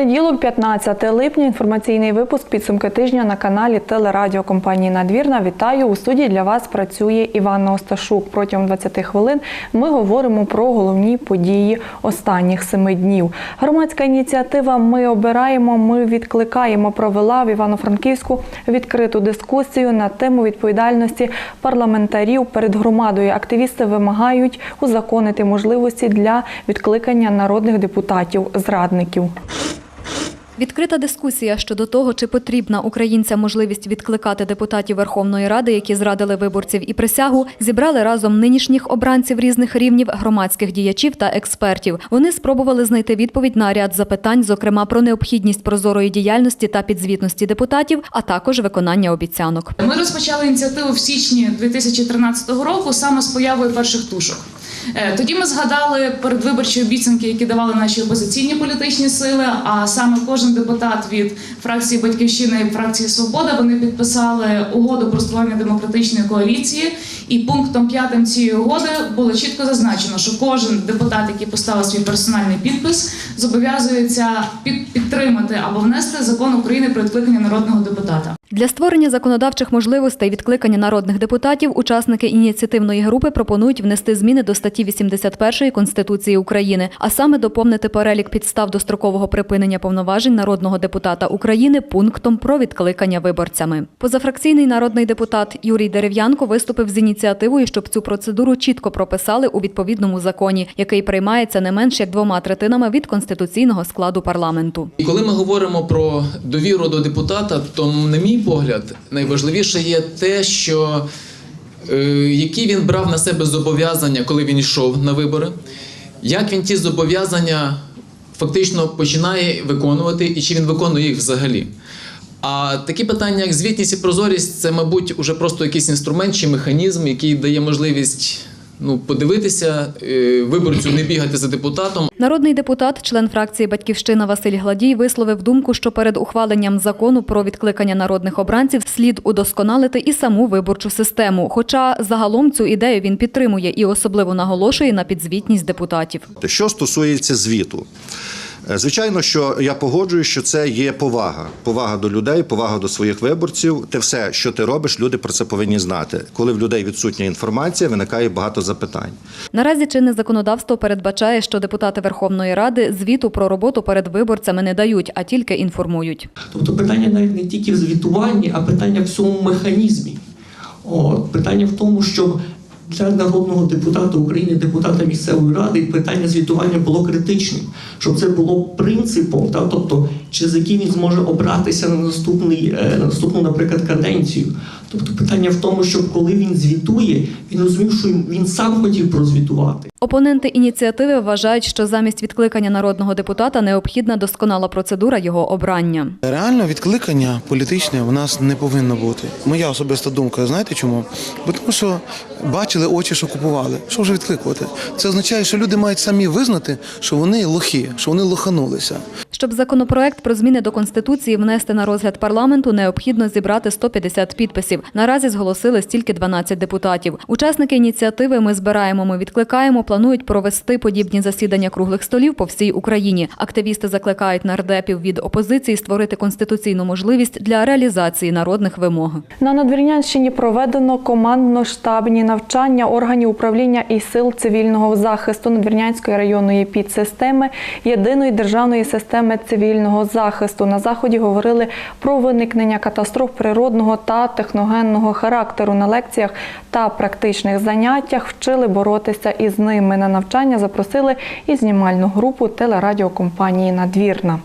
Понеділок, 15 липня, інформаційний випуск підсумки тижня на каналі телерадіокомпанії Надвірна. Вітаю у студії для вас працює Іванна Осташук. Протягом 20 хвилин ми говоримо про головні події останніх семи днів. Громадська ініціатива Ми обираємо, ми відкликаємо провела в Івано-Франківську відкриту дискусію на тему відповідальності парламентарів перед громадою. Активісти вимагають узаконити можливості для відкликання народних депутатів зрадників. Відкрита дискусія щодо того, чи потрібна українцям можливість відкликати депутатів Верховної Ради, які зрадили виборців і присягу, зібрали разом нинішніх обранців різних рівнів, громадських діячів та експертів. Вони спробували знайти відповідь на ряд запитань, зокрема про необхідність прозорої діяльності та підзвітності депутатів, а також виконання обіцянок. Ми розпочали ініціативу в січні 2013 року саме з появою перших тушок. Е, Тоді ми згадали передвиборчі обіцянки, які давали наші опозиційні політичні сили. А саме кожен депутат від фракції Батьківщина і фракції Свобода вони підписали угоду про створення демократичної коаліції. І пунктом п'ятим цієї угоди було чітко зазначено, що кожен депутат, який поставив свій персональний підпис, зобов'язується під- підтримати або внести закон України про відкликання народного депутата. Для створення законодавчих можливостей відкликання народних депутатів учасники ініціативної групи пропонують внести зміни до статті 81 Конституції України, а саме доповнити перелік підстав дострокового припинення повноважень народного депутата України пунктом про відкликання виборцями. Позафракційний народний депутат Юрій Дерев'янко виступив з ініціативою, щоб цю процедуру чітко прописали у відповідному законі, який приймається не менш як двома третинами від конституційного складу парламенту. І коли ми говоримо про довіру до депутата, то, на мій погляд, найважливіше є те, що е, які він брав на себе зобов'язання, коли він йшов на вибори, як він ті зобов'язання фактично починає виконувати, і чи він виконує їх взагалі. А такі питання, як звітність і прозорість, це, мабуть, уже просто якийсь інструмент чи механізм, який дає можливість ну, подивитися, е, виборцю не бігати за депутатом, Народний депутат, член фракції Батьківщина Василь Гладій висловив думку, що перед ухваленням закону про відкликання народних обранців слід удосконалити і саму виборчу систему. Хоча загалом цю ідею він підтримує і особливо наголошує на підзвітність депутатів. Що стосується звіту, звичайно, що я погоджую, що це є повага. Повага до людей, повага до своїх виборців. Те все, що ти робиш, люди про це повинні знати. Коли в людей відсутня інформація, виникає багато запитань. Наразі чинне законодавство передбачає, що депутати Верховної Ради звіту про роботу перед виборцями не дають, а тільки інформують. Тобто питання навіть не тільки в звітуванні, а питання в цьому механізмі. От, питання в тому, щоб для народного депутата України, депутата місцевої ради, питання звітування було критичним, щоб це було принципом, та, тобто, через який він зможе обратися на наступний, е, на наступну, наприклад, каденцію. Тобто питання в тому, щоб коли він звітує, він розумів, що він сам хотів прозвітувати. Опоненти ініціативи вважають, що замість відкликання народного депутата необхідна досконала процедура його обрання. Реально відкликання політичне в нас не повинно бути. Моя особиста думка. Знаєте чому? Бо тому що бачили очі, що купували. Що вже відкликувати? Це означає, що люди мають самі визнати, що вони лохи, що вони лоханулися. Щоб законопроект про зміни до Конституції внести на розгляд парламенту, необхідно зібрати 150 підписів. Наразі зголосили стільки 12 депутатів. Учасники ініціативи Ми збираємо, ми відкликаємо. Планують провести подібні засідання круглих столів по всій Україні. Активісти закликають нардепів від опозиції створити конституційну можливість для реалізації народних вимог. На Надвірнянщині проведено командно-штабні навчання органів управління і сил цивільного захисту Надвірнянської районної підсистеми єдиної державної системи цивільного захисту. На заході говорили про виникнення катастроф природного та техногенного характеру. На лекціях та практичних заняттях вчили боротися із ними. На навчання запросили і знімальну групу телерадіокомпанії Надвірна.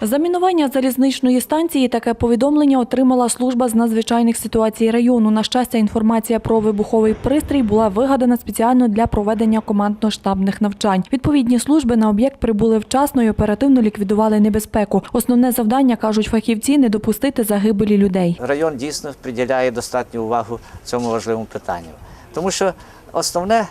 Замінування залізничної станції таке повідомлення отримала служба з надзвичайних ситуацій району. На щастя, інформація про вибуховий пристрій була вигадана спеціально для проведення командно-штабних навчань. Відповідні служби на об'єкт прибули вчасно і оперативно ліквідували небезпеку. Основне завдання кажуть фахівці не допустити загибелі людей. район дійсно приділяє достатню увагу цьому важливому питанню. Тому що основне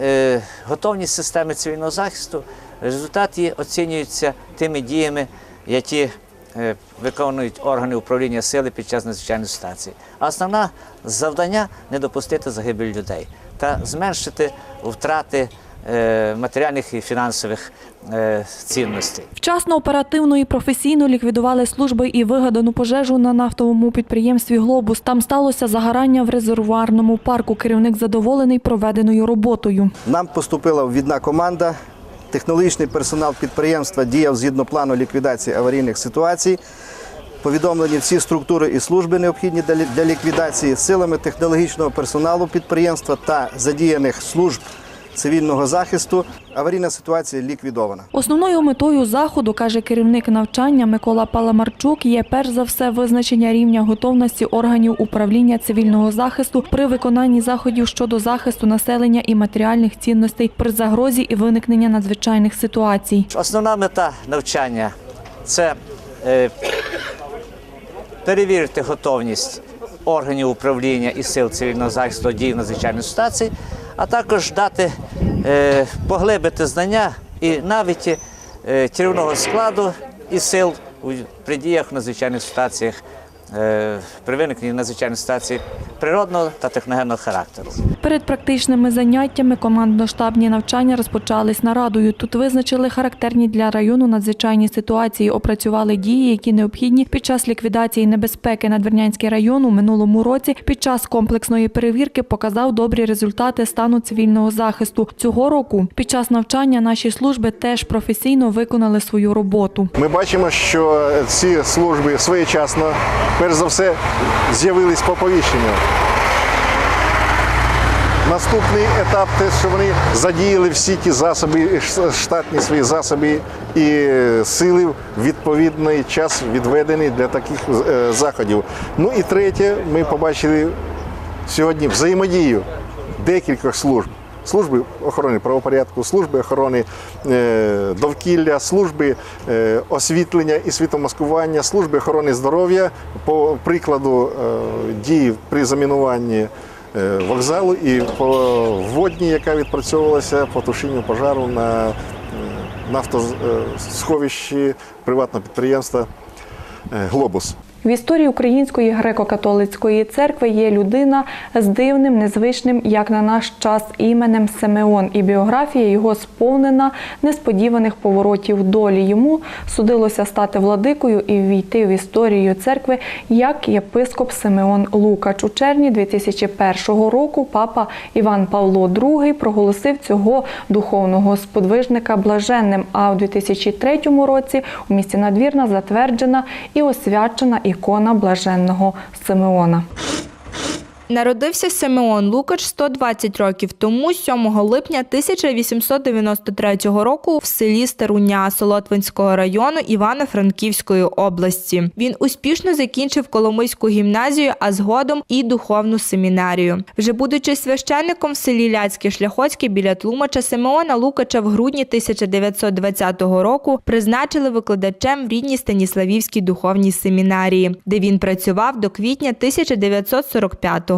е, готовність системи цивільного захисту, результат її оцінюється тими діями, які е, виконують органи управління сили під час надзвичайної ситуації. А основне завдання не допустити загибель людей та зменшити втрати е, матеріальних і фінансових е, цінностей. Вчасно, оперативно і професійно ліквідували служби і вигадану пожежу на нафтовому підприємстві Глобус. Там сталося загорання в резервуарному парку. Керівник задоволений проведеною роботою. Нам поступила відна команда. Технологічний персонал підприємства діяв згідно плану ліквідації аварійних ситуацій. Повідомлені всі структури і служби необхідні для ліквідації силами технологічного персоналу підприємства та задіяних служб цивільного захисту. Аварійна ситуація ліквідована. Основною метою заходу, каже керівник навчання Микола Паламарчук, є перш за все визначення рівня готовності органів управління цивільного захисту при виконанні заходів щодо захисту населення і матеріальних цінностей при загрозі і виникнення надзвичайних ситуацій. Основна мета навчання це е, перевірити готовність органів управління і сил цивільного захисту до дій в надзвичайній ситуації, а також дати е, поглибити знання і навіть е, керівного складу і сил при діях в надзвичайних ситуаціях, при виникненні надзвичайних ситуацій природного та техногенного характеру. Перед практичними заняттями командно-штабні навчання розпочались нарадою. Тут визначили характерні для району надзвичайні ситуації, опрацювали дії, які необхідні під час ліквідації небезпеки. Надвірнянський район у минулому році під час комплексної перевірки показав добрі результати стану цивільного захисту. Цього року під час навчання наші служби теж професійно виконали свою роботу. Ми бачимо, що ці служби своєчасно, перш за все, з'явились по повіщенню. Наступний етап те, що вони задіяли всі ті засоби, штатні свої засоби і сили в відповідний час відведений для таких е, заходів. Ну і третє, ми побачили сьогодні взаємодію декількох служб. Служби охорони правопорядку, служби охорони е, довкілля, служби е, освітлення і світомаскування, служби охорони здоров'я по прикладу е, дій при замінуванні вокзалу і по водній, яка відпрацьовувалася по тушінню пожару на нафтосховищі приватного підприємства Глобус. В історії Української греко-католицької церкви є людина з дивним, незвичним, як на наш час, іменем Симеон, і біографія його сповнена несподіваних поворотів долі. Йому судилося стати владикою і ввійти в історію церкви як єпископ Симеон Лукач. У червні 2001 року папа Іван Павло II проголосив цього духовного сподвижника блаженним. А у 2003 році у місті Надвірна затверджена і освячена ікона блаженного Симеона. Народився Симеон Лукач 120 років тому, 7 липня 1893 року в селі Старуня Солотвинського району Івано-Франківської області. Він успішно закінчив Коломийську гімназію, а згодом і духовну семінарію. Вже будучи священником в селі Ляцьке Шляхоцьке біля Тлумача, Симеона Лукача в грудні 1920 року призначили викладачем в рідній Станіславівській духовній семінарії, де він працював до квітня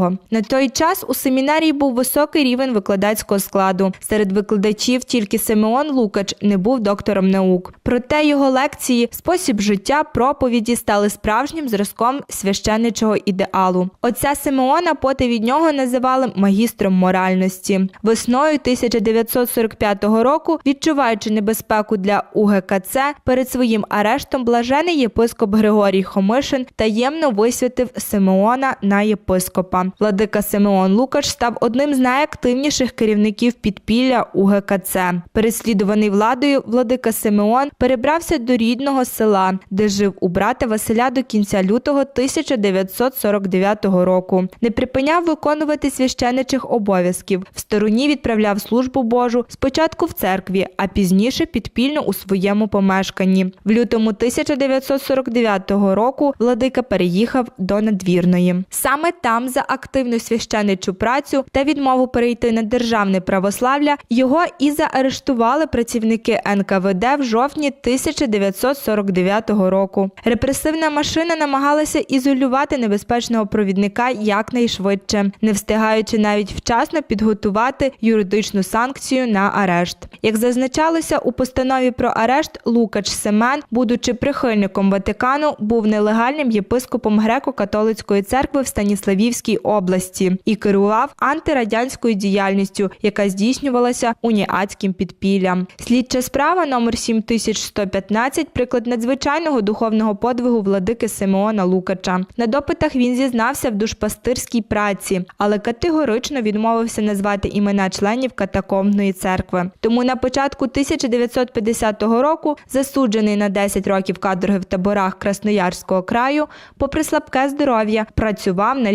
1945-го. На той час у семінарії був високий рівень викладацького складу. Серед викладачів тільки Симеон Лукач не був доктором наук. Проте його лекції, спосіб життя, проповіді стали справжнім зразком священничого ідеалу. Отця Симеона поти від нього називали магістром моральності. Весною 1945 року, відчуваючи небезпеку для УГКЦ, перед своїм арештом блажений єпископ Григорій Хомишин таємно висвятив Симеона на єпископа. Владика Симеон Лукач став одним з найактивніших керівників підпілля УГКЦ. Переслідуваний владою, владика Симеон перебрався до рідного села, де жив у брата Василя до кінця лютого 1949 року. Не припиняв виконувати священичих обов'язків. В стороні відправляв службу Божу спочатку в церкві, а пізніше підпільно у своєму помешканні. В лютому 1949 року владика переїхав до надвірної. Саме там за активну священичу працю та відмову перейти на державне православ'я його і заарештували працівники НКВД в жовтні 1949 року. Репресивна машина намагалася ізолювати небезпечного провідника якнайшвидше, не встигаючи навіть вчасно підготувати юридичну санкцію на арешт. Як зазначалося у постанові про арешт, Лукач Семен, будучи прихильником Ватикану, був нелегальним єпископом греко-католицької церкви в Станіславівській області і керував антирадянською діяльністю, яка здійснювалася уніатським підпіллям. Слідча справа номер 7115 – приклад надзвичайного духовного подвигу владики Симеона Лукача. На допитах він зізнався в душпастирській праці, але категорично відмовився назвати імена членів катакомбної церкви. Тому на початку 1950 року засуджений на 10 років каторги в таборах Красноярського краю, попри слабке здоров'я, працював на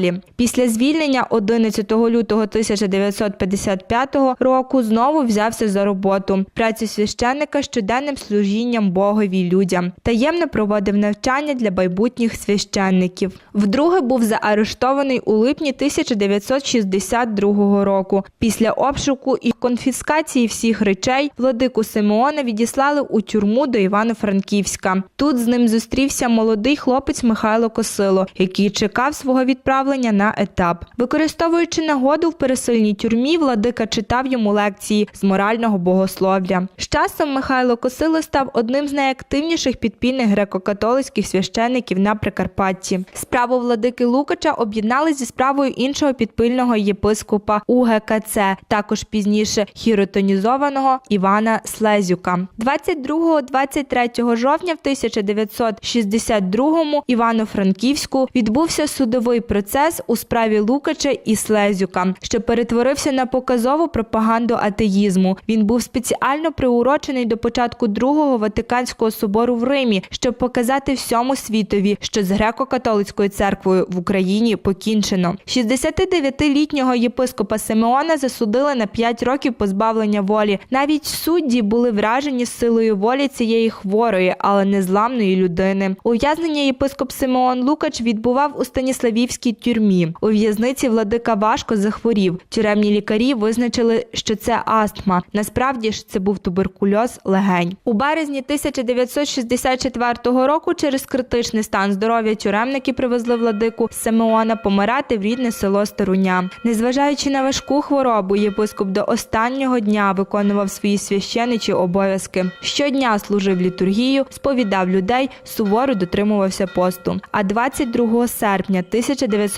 лісоповалі. Після звільнення 11 лютого 1955 року знову взявся за роботу. Працю священника щоденним служінням Богові людям. Таємно проводив навчання для майбутніх священників. Вдруге був заарештований у липні 1962 року. Після обшуку і конфіскації всіх речей владику Симеона відіслали у тюрму до Івано-Франківська. Тут з ним зустрівся молодий хлопець Михайло Косило, який чекав свого відправлення на етап. Використовуючи нагоду в пересильній тюрмі, владика читав йому лекції з морального богослов'я. З часом Михайло Косило став одним з найактивніших підпільних греко-католицьких священиків на Прикарпатті. Справу владики Лукача об'єднали зі справою іншого підпильного єпископа УГКЦ, також пізніше хіротонізованого Івана Слезюка. 22-23 жовтня в 1962-му Івано-Франківську відбувся судовий процес у справі Лукача і Слезюка, що перетворився на показову пропаганду атеїзму. Він був спеціально приурочений до початку Другого Ватиканського собору в Римі, щоб показати всьому світові, що з греко-католицькою церквою в Україні покінчено. 69-літнього єпископа Симеона засудили на 5 років позбавлення волі. Навіть судді були вражені силою волі цієї хворої, але незламної людини. Ув'язнення єпископ Симеон Лукач відбував у Станіславівській тюрмі. У в'язниці владика важко захворів. Тюремні лікарі визначили, що це астма. Насправді ж це був туберкульоз легень. У березні 1964 року через критичний стан здоров'я тюремники привезли владику Симеона помирати в рідне село Старуня. Незважаючи на важку хворобу, єпископ до останнього дня виконував свої священичі обов'язки. Щодня служив літургію, сповідав людей, суворо дотримувався посту. А 22 серпня 1964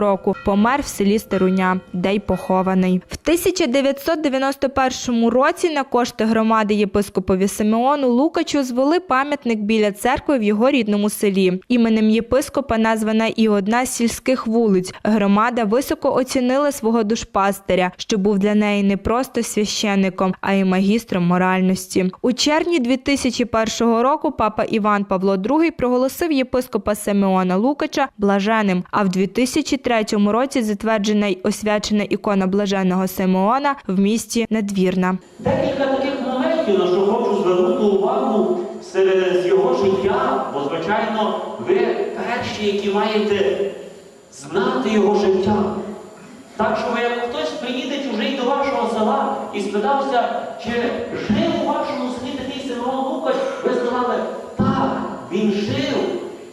року помер в селі Старуня, де й похований. В 1991 році на кошти громади єпископові Симеону Лукачу звели пам'ятник біля церкви в його рідному селі. Іменем єпископа названа і одна з сільських вулиць. Громада високо оцінила свого душпастиря, що був для неї не просто священником, а й магістром моральності. У червні 2001 року папа Іван Павло II проголосив єпископа Симеона Лукача блаженним. А в 2003 році затверджена й освячена ікона блаженого Симеона в місті Надвірна. Декілька таких моментів, на що хочу звернути увагу серед з його життя, бо, звичайно, ви перші, які маєте знати його життя. Так що як хтось приїде чужий до вашого села і спитався, чи жив у вашому селі такий Симеон Лукач, ви сказали, так, він жив.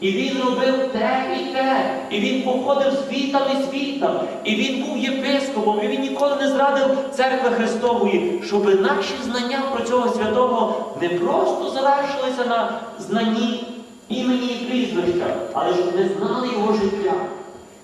І він робив те і те, і він походив світам і світам, і він був єпископом, і він ніколи не зрадив церкви Христової, щоб наші знання про цього святого не просто завершилися на знанні імені і прізвища, але щоб ми знали його життя.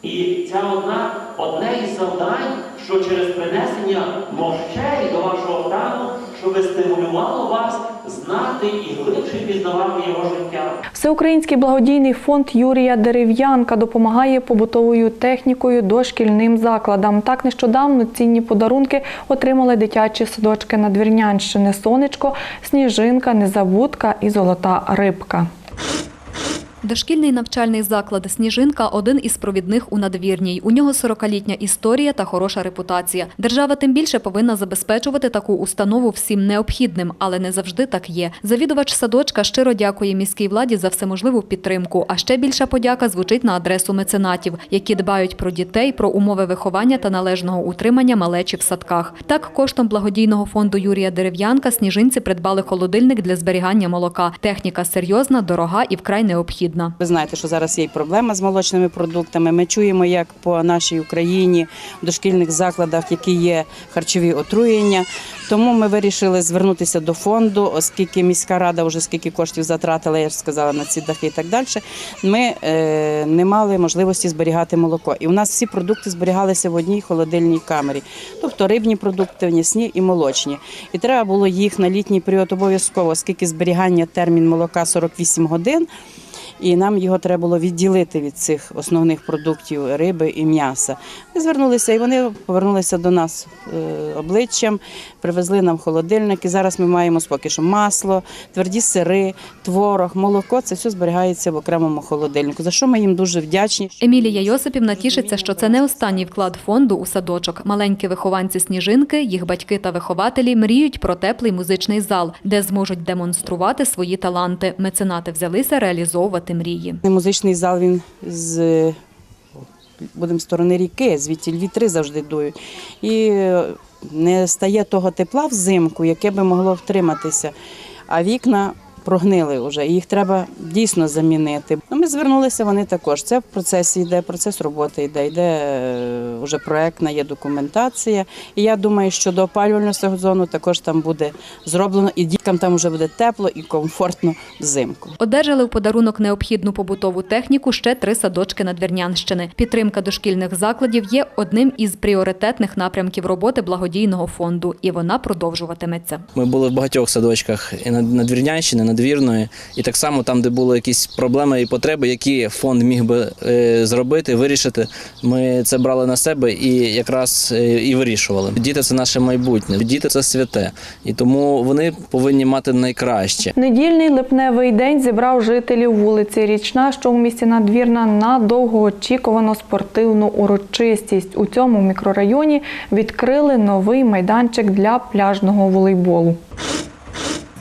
І ця одна одне із завдань, що через принесення мощей до вашого храму, щоб стимулювало вас знати і глибше пізнавати його життя. Всеукраїнський благодійний фонд Юрія Дерев'янка допомагає побутовою технікою дошкільним закладам. Так нещодавно цінні подарунки отримали дитячі садочки Надвірнянщини Сонечко, Сніжинка, Незабудка і Золота рибка. Дошкільний навчальний заклад Сніжинка один із провідних у надвірній. У нього 40-літня історія та хороша репутація. Держава тим більше повинна забезпечувати таку установу всім необхідним, але не завжди так є. Завідувач садочка щиро дякує міській владі за всеможливу підтримку. А ще більша подяка звучить на адресу меценатів, які дбають про дітей, про умови виховання та належного утримання малечі в садках. Так, коштом благодійного фонду Юрія Дерев'янка сніжинці придбали холодильник для зберігання молока. Техніка серйозна, дорога і вкрай необхідна. Необхідна. Ви знаєте, що зараз є проблема з молочними продуктами. Ми чуємо, як по нашій Україні в дошкільних закладах, які є харчові отруєння. Тому ми вирішили звернутися до фонду, оскільки міська рада вже скільки коштів затратила, я ж сказала, на ці дахи і так далі. Ми е, не мали можливості зберігати молоко. І у нас всі продукти зберігалися в одній холодильній камері, тобто рибні продукти, м'ясні і молочні. І треба було їх на літній період обов'язково, оскільки зберігання термін молока 48 годин. І нам його треба було відділити від цих основних продуктів риби і м'яса. Ми звернулися, і вони повернулися до нас е, обличчям, привезли нам холодильник. Зараз ми маємо поки що масло, тверді сири, творог, молоко. Це все зберігається в окремому холодильнику. За що ми їм дуже вдячні. Емілія Йосипівна тішиться, що це не останній вклад фонду у садочок. Маленькі вихованці сніжинки, їх батьки та вихователі мріють про теплий музичний зал, де зможуть демонструвати свої таланти. Меценати взялися реалізовувати мрії. Музичний зал він з будемо сторони ріки, звідти вітри завжди дують. І е, не стає того тепла взимку, яке би могло втриматися. А вікна прогнили вже, їх треба дійсно замінити. Ну, ми звернулися, вони також. Це в процесі йде, процес роботи йде, йде е, вже проектна, є документація. І я думаю, що до опалювального сезону також там буде зроблено, і діткам там вже буде тепло і комфортно взимку. Одержали в подарунок необхідну побутову техніку ще три садочки Надвірнянщини. Підтримка дошкільних закладів є одним із пріоритетних напрямків роботи благодійного фонду, і вона продовжуватиметься. Ми були в багатьох садочках і на Надвірнянщини, Надвірної, і так само там, де були якісь проблеми і потреби, які фонд міг би е, зробити, вирішити. Ми це брали на себе і якраз е, і вирішували. Діти це наше майбутнє, діти це святе, і тому вони повинні мати найкраще. Недільний липневий день зібрав жителів вулиці Річна, що у місті Надвірна, на довгоочікувану спортивну урочистість. У цьому мікрорайоні відкрили новий майданчик для пляжного волейболу.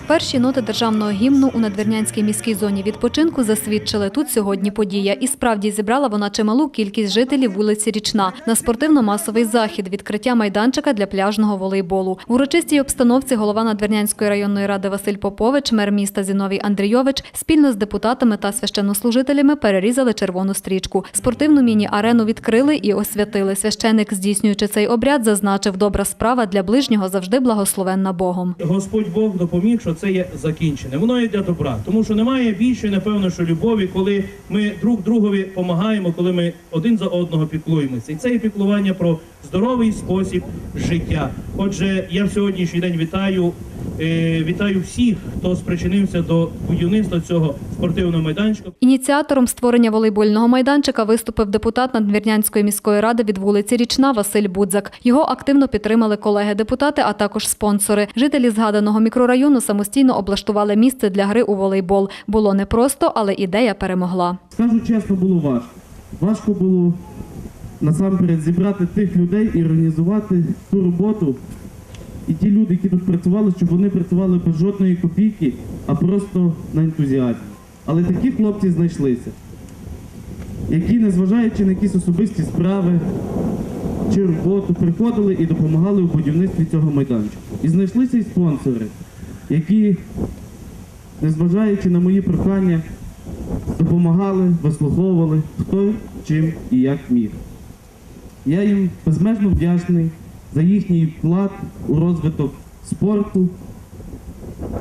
Перші ноти державного гімну у надвірнянській міській зоні відпочинку засвідчили тут сьогодні подія. І справді зібрала вона чималу кількість жителів вулиці Річна на спортивно-масовий захід відкриття майданчика для пляжного волейболу. В урочистій обстановці голова Надвірнянської районної ради Василь Попович, мер міста Зіновій Андрійович спільно з депутатами та священнослужителями перерізали червону стрічку. Спортивну міні-арену відкрили і освятили. Священик, здійснюючи цей обряд, зазначив, добра справа для ближнього завжди благословенна Богом. Господь Бог допоміг, що це є закінчене. Воно є для добра, тому що немає більшої, напевно, що любові, коли ми друг другові допомагаємо, коли ми один за одного піклуємося. І це є піклування про здоровий спосіб життя. Отже, я в сьогоднішній день вітаю, вітаю всіх, хто спричинився до будівництва цього спортивного майданчика. Ініціатором створення волейбольного майданчика виступив депутат Надвірнянської міської ради від вулиці Річна Василь Будзак. Його активно підтримали колеги-депутати, а також спонсори. Жителі згаданого мікрорайону самостійно облаштували місце для гри у волейбол. Було непросто, але ідея перемогла. Скажу чесно, було важко. Важко було насамперед зібрати тих людей і організувати ту роботу. І ті люди, які тут працювали, щоб вони працювали без жодної копійки, а просто на ентузіазмі. Але такі хлопці знайшлися, які, незважаючи на якісь особисті справи чи роботу, приходили і допомагали у будівництві цього майданчика. І знайшлися й спонсори, які, незважаючи на мої прохання, допомагали, вислуховували, хто чим і як міг. Я їм безмежно вдячний за їхній вклад у розвиток спорту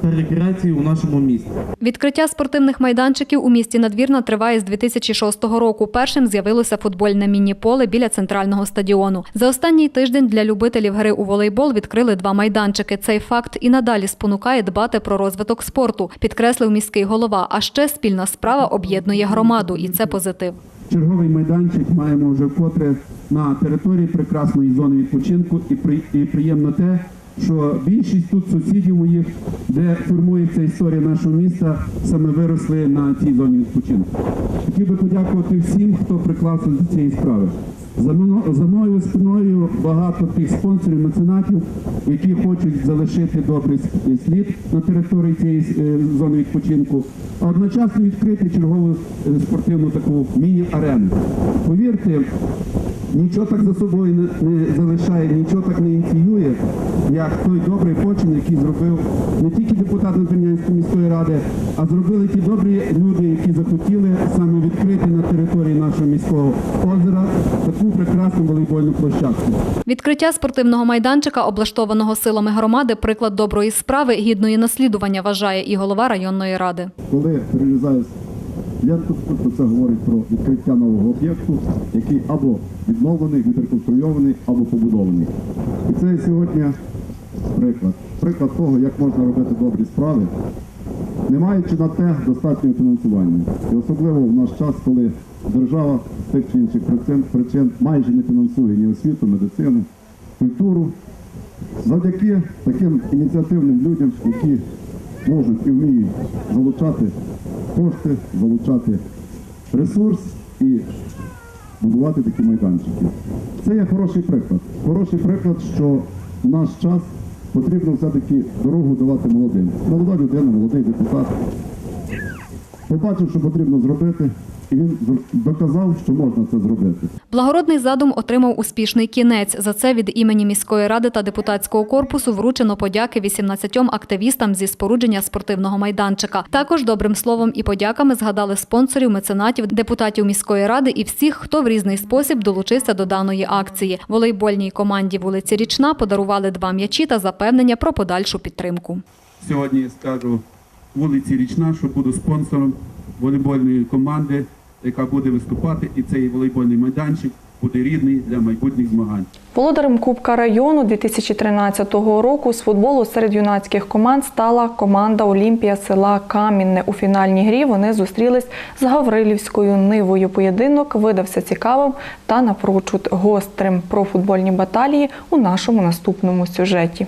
та рекреації у нашому місті. Відкриття спортивних майданчиків у місті Надвірна триває з 2006 року. Першим з'явилося футбольне міні-поле біля центрального стадіону. За останній тиждень для любителів гри у волейбол відкрили два майданчики. Цей факт і надалі спонукає дбати про розвиток спорту, підкреслив міський голова. А ще спільна справа об'єднує громаду, і це позитив. Черговий майданчик маємо вже вкотре на території прекрасної зони відпочинку, і, при, і приємно те, що більшість тут сусідів моїх, де формується історія нашого міста, саме виросли на цій зоні відпочинку. Хотів би подякувати всім, хто приклався до цієї справи. За мною спиною багато тих спонсорів, меценатів, які хочуть залишити добрий слід на території цієї е, зони відпочинку, а одночасно відкрити чергову е, спортивну таку міні-арену. Повірте, нічого так за собою не, залишає, нічого так не ініціює, як той добрий почин, який зробив не тільки депутат Надвірнянської міської ради, а зробили ті добрі люди, які захотіли саме відкрити на території нашого міського прекрасну волейбольну площадку. Відкриття спортивного майданчика, облаштованого силами громади, приклад доброї справи, гідної наслідування, вважає і голова районної ради. Коли ленту, то це говорить про відкриття нового об'єкту, який або відновлений, відреконструйований, або побудований. І це сьогодні приклад. Приклад того, як можна робити добрі справи, не маючи на те достатнього фінансування. І особливо в наш час, коли держава тих чи інших причин, причин майже не фінансує ні освіту, медицину, культуру. Завдяки таким ініціативним людям, які можуть і вміють залучати кошти, залучати ресурс і будувати такі майданчики. Це є хороший приклад. Хороший приклад, що в наш час потрібно все-таки дорогу давати молодим. Молода людина, молодий депутат. Побачив, що потрібно зробити, і він доказав, що можна це зробити. Благородний задум отримав успішний кінець. За це від імені міської ради та депутатського корпусу вручено подяки 18 активістам зі спорудження спортивного майданчика. Також добрим словом і подяками згадали спонсорів, меценатів, депутатів міської ради і всіх, хто в різний спосіб долучився до даної акції. Волейбольній команді вулиці Річна подарували два м'ячі та запевнення про подальшу підтримку. Сьогодні скажу вулиці Річна, що буду спонсором волейбольної команди, яка буде виступати, і цей волейбольний майданчик буде рідний для майбутніх змагань. Володарем Кубка району 2013 року з футболу серед юнацьких команд стала команда Олімпія села Камінне. У фінальній грі вони зустрілись з Гаврилівською нивою. Поєдинок видався цікавим та напрочуд гострим. Про футбольні баталії у нашому наступному сюжеті.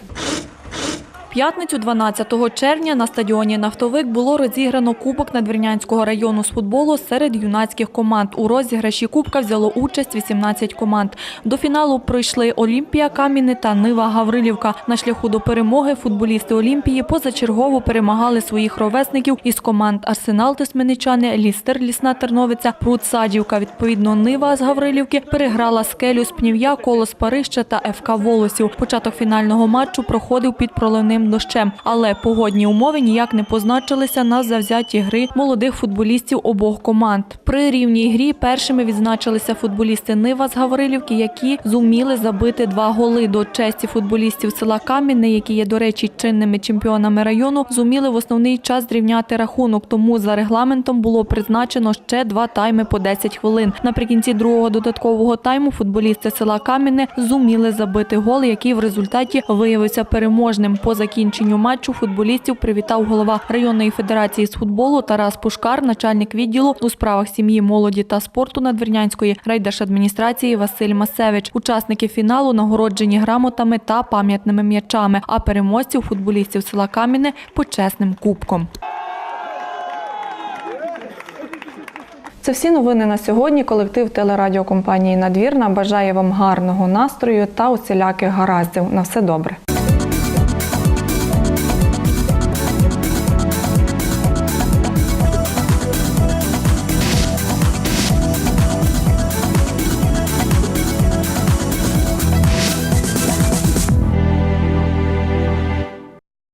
П'ятницю 12 червня на стадіоні Нафтовик було розіграно Кубок Надвірнянського району з футболу серед юнацьких команд. У розіграші Кубка взяло участь 18 команд. До фіналу пройшли Олімпія Кам'яни та Нива Гаврилівка. На шляху до перемоги футболісти Олімпії позачергово перемагали своїх ровесників із команд Арсенал Тисменичани, Лістер Лісна Терновиця, Пруд Садівка. Відповідно, Нива з Гаврилівки переграла скелю з Пнів'я, Колос Парища та ФК Волосів. Початок фінального матчу проходив під проливним дощем, але погодні умови ніяк не позначилися на завзяті гри молодих футболістів обох команд. При рівній грі першими відзначилися футболісти Нива з Гаврилівки, які зуміли забити два голи до честі футболістів села Кам'яне, які є, до речі, чинними чемпіонами району, зуміли в основний час зрівняти рахунок. Тому за регламентом було призначено ще два тайми по 10 хвилин. Наприкінці другого додаткового тайму футболісти села Кам'яне зуміли забити гол, який в результаті виявився переможним. По закінченню матчу футболістів привітав голова районної федерації з футболу Тарас Пушкар, начальник відділу у справах сім'ї, молоді та спорту Надвірнянської райдержадміністрації Василь Масевич. Учасники фіналу нагороджені грамотами та пам'ятними м'ячами, а переможців футболістів села Кам'яне почесним кубком. Це всі новини на сьогодні. Колектив телерадіокомпанії Надвірна бажає вам гарного настрою та усіляких гараздів. На все добре.